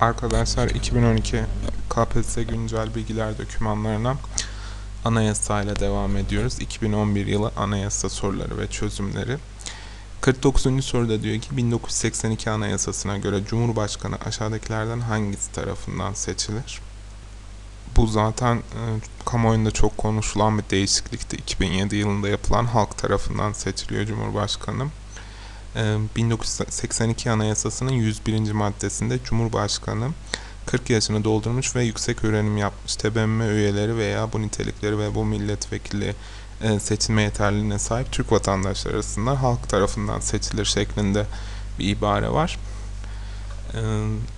Arkadaşlar 2012 KPSS güncel bilgiler dokümanlarına anayasa ile devam ediyoruz. 2011 yılı anayasa soruları ve çözümleri. 49. soruda diyor ki 1982 anayasasına göre Cumhurbaşkanı aşağıdakilerden hangisi tarafından seçilir? Bu zaten e, kamuoyunda çok konuşulan bir değişiklikti. 2007 yılında yapılan halk tarafından seçiliyor Cumhurbaşkanı. E, 1982 Anayasası'nın 101. maddesinde Cumhurbaşkanı 40 yaşını doldurmuş ve yüksek öğrenim yapmış TBMM üyeleri veya bu nitelikleri ve bu milletvekili e, seçilme yeterliliğine sahip Türk vatandaşları arasından halk tarafından seçilir şeklinde bir ibare var. E,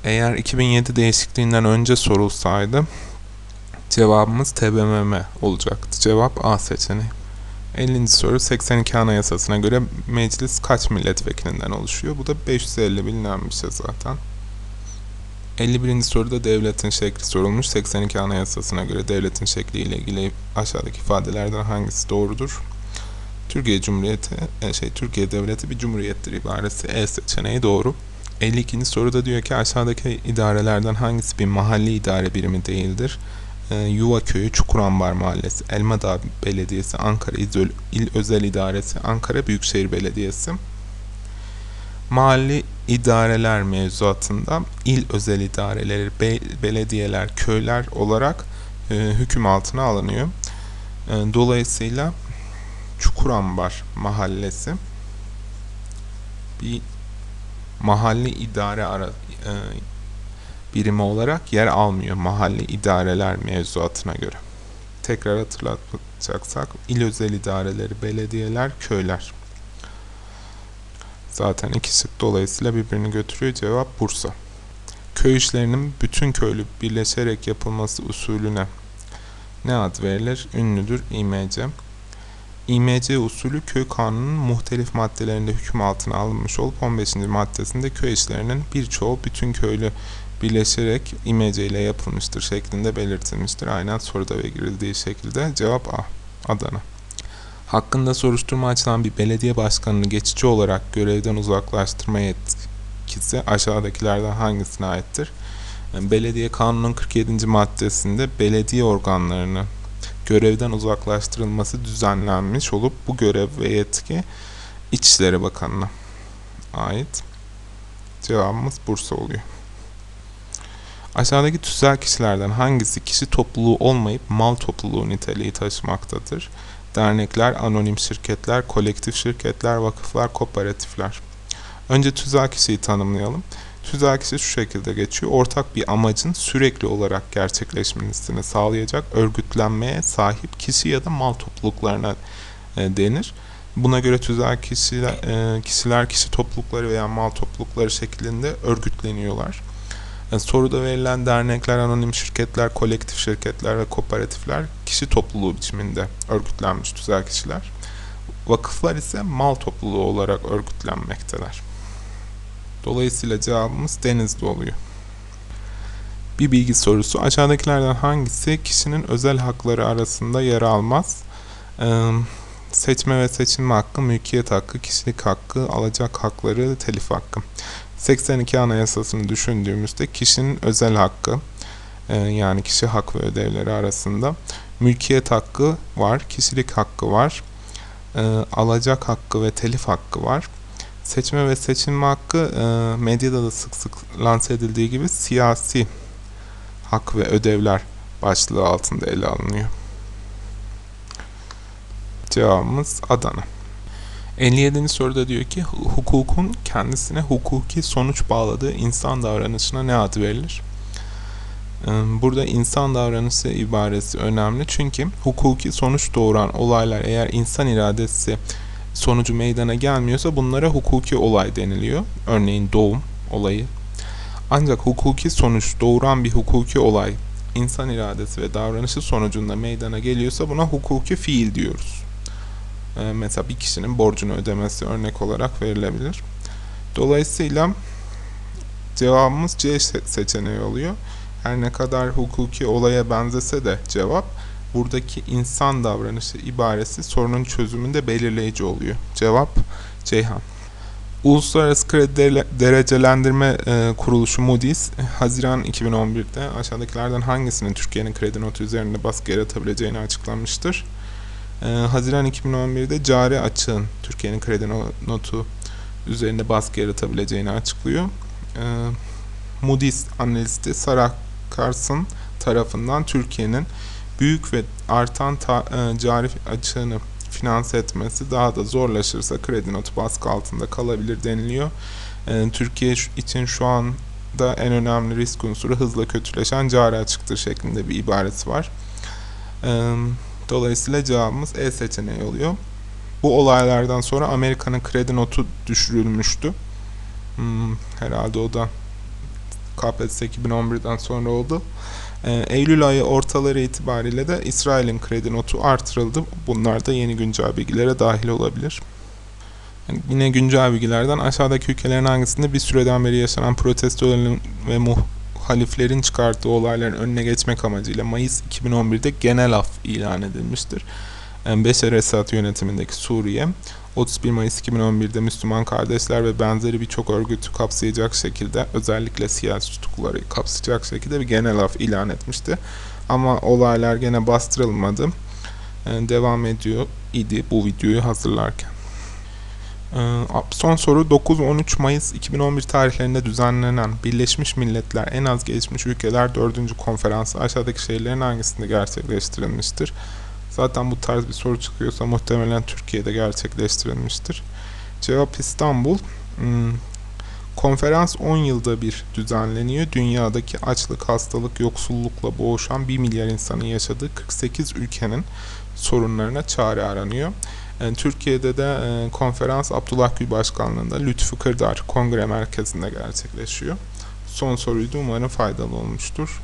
Eğer 2007 değişikliğinden önce sorulsaydı cevabımız TBMM olacaktı. Cevap A seçeneği. 50. soru 82 Anayasası'na göre meclis kaç milletvekilinden oluşuyor? Bu da 550 bilinen bir şey zaten. 51. soruda devletin şekli sorulmuş. 82 Anayasası'na göre devletin şekli ile ilgili aşağıdaki ifadelerden hangisi doğrudur? Türkiye Cumhuriyeti, e, şey Türkiye Devleti bir cumhuriyettir ibaresi E seçeneği doğru. 52. soruda diyor ki aşağıdaki idarelerden hangisi bir mahalli idare birimi değildir? Ee, Yuva Köyü, Çukurambar Mahallesi, Elmadağ Belediyesi, Ankara İl, İl Özel İdaresi, Ankara Büyükşehir Belediyesi. Mahalli idareler mevzuatında il özel idareleri, be, belediyeler, köyler olarak e, hüküm altına alınıyor. E, dolayısıyla Çukurambar Mahallesi bir mahalli idare ara, e, birimi olarak yer almıyor mahalli idareler mevzuatına göre. Tekrar hatırlatacaksak il özel idareleri, belediyeler, köyler. Zaten iki şık dolayısıyla birbirini götürüyor. Cevap Bursa. Köy işlerinin bütün köylü birleşerek yapılması usulüne ne ad verilir? Ünlüdür İMC. İMC usulü köy kanununun muhtelif maddelerinde hüküm altına alınmış olup 15. maddesinde köy işlerinin birçoğu bütün köylü birleşerek imece ile yapılmıştır şeklinde belirtilmiştir. Aynen soruda ve girildiği şekilde cevap A. Adana. Hakkında soruşturma açılan bir belediye başkanını geçici olarak görevden uzaklaştırma yetkisi aşağıdakilerden hangisine aittir? Belediye Kanunu'nun 47. maddesinde belediye organlarını görevden uzaklaştırılması düzenlenmiş olup bu görev ve yetki İçişleri Bakanı'na ait. Cevabımız Bursa oluyor. Aşağıdaki tüzel kişilerden hangisi kişi topluluğu olmayıp mal topluluğu niteliği taşımaktadır? Dernekler, anonim şirketler, kolektif şirketler, vakıflar, kooperatifler. Önce tüzel kişiyi tanımlayalım. Tüzel kişi şu şekilde geçiyor. Ortak bir amacın sürekli olarak gerçekleşmesini sağlayacak örgütlenmeye sahip kişi ya da mal topluluklarına e, denir. Buna göre tüzel kişiler, e, kişiler kişi toplulukları veya mal toplulukları şeklinde örgütleniyorlar. Yani soruda verilen dernekler, anonim şirketler, kolektif şirketler ve kooperatifler kişi topluluğu biçiminde örgütlenmiş tüzel kişiler. Vakıflar ise mal topluluğu olarak örgütlenmekteler. Dolayısıyla cevabımız Denizli oluyor. Bir bilgi sorusu. Aşağıdakilerden hangisi kişinin özel hakları arasında yer almaz? Ee, seçme ve seçilme hakkı, mülkiyet hakkı, kişilik hakkı, alacak hakları, telif hakkı. 82 Anayasası'nı düşündüğümüzde kişinin özel hakkı e, yani kişi hak ve ödevleri arasında mülkiyet hakkı var, kişilik hakkı var, e, alacak hakkı ve telif hakkı var. Seçme ve seçilme hakkı e, medyada da sık sık lanse edildiği gibi siyasi hak ve ödevler başlığı altında ele alınıyor. Cevabımız Adana. 57. soruda diyor ki hukukun kendisine hukuki sonuç bağladığı insan davranışına ne ad verilir? Burada insan davranışı ibaresi önemli çünkü hukuki sonuç doğuran olaylar eğer insan iradesi sonucu meydana gelmiyorsa bunlara hukuki olay deniliyor. Örneğin doğum olayı. Ancak hukuki sonuç doğuran bir hukuki olay insan iradesi ve davranışı sonucunda meydana geliyorsa buna hukuki fiil diyoruz. Mesela bir kişinin borcunu ödemesi örnek olarak verilebilir. Dolayısıyla cevabımız C seçeneği oluyor. Her ne kadar hukuki olaya benzese de cevap buradaki insan davranışı ibaresi sorunun çözümünde belirleyici oluyor. Cevap Ceyhan. Uluslararası Kredi Dere- Derecelendirme e, Kuruluşu Moody's, Haziran 2011'de aşağıdakilerden hangisinin Türkiye'nin kredi notu üzerinde baskı yaratabileceğini açıklamıştır. E, Haziran 2011'de cari açığın Türkiye'nin kredi no- notu üzerinde baskı yaratabileceğini açıklıyor. E, Moody's analisti Sarah Carson tarafından Türkiye'nin büyük ve artan ta- e, cari açığını finanse etmesi daha da zorlaşırsa kredi notu baskı altında kalabilir deniliyor. E, Türkiye için şu anda en önemli risk unsuru hızla kötüleşen cari açıktır şeklinde bir ibaresi var. E, Dolayısıyla cevabımız E seçeneği oluyor. Bu olaylardan sonra Amerika'nın kredi notu düşürülmüştü. Hmm, herhalde o da KPSS 2011'den sonra oldu. Ee, Eylül ayı ortaları itibariyle de İsrail'in kredi notu artırıldı. Bunlar da yeni güncel bilgilere dahil olabilir. Yani yine güncel bilgilerden aşağıdaki ülkelerin hangisinde bir süreden beri yaşanan protestoların ve muhaliflerin çıkarttığı olayların önüne geçmek amacıyla Mayıs 2011'de genel af ilan edilmiştir. Beşer Esad yönetimindeki Suriye, 31 Mayıs 2011'de Müslüman Kardeşler ve benzeri birçok örgütü kapsayacak şekilde özellikle siyasi tutukluları kapsayacak şekilde bir genel af ilan etmişti. Ama olaylar gene bastırılmadı. Yani devam ediyor idi bu videoyu hazırlarken. Ee, Son soru 9-13 Mayıs 2011 tarihlerinde düzenlenen Birleşmiş Milletler en az gelişmiş ülkeler 4. konferansı aşağıdaki şehirlerin hangisinde gerçekleştirilmiştir? Zaten bu tarz bir soru çıkıyorsa muhtemelen Türkiye'de gerçekleştirilmiştir. Cevap İstanbul. Konferans 10 yılda bir düzenleniyor. Dünyadaki açlık, hastalık, yoksullukla boğuşan 1 milyar insanın yaşadığı 48 ülkenin sorunlarına çare aranıyor. Yani Türkiye'de de e, konferans Abdullah Gül Başkanlığı'nda Lütfü Kırdar Kongre Merkezi'nde gerçekleşiyor. Son soruydu. Umarım faydalı olmuştur.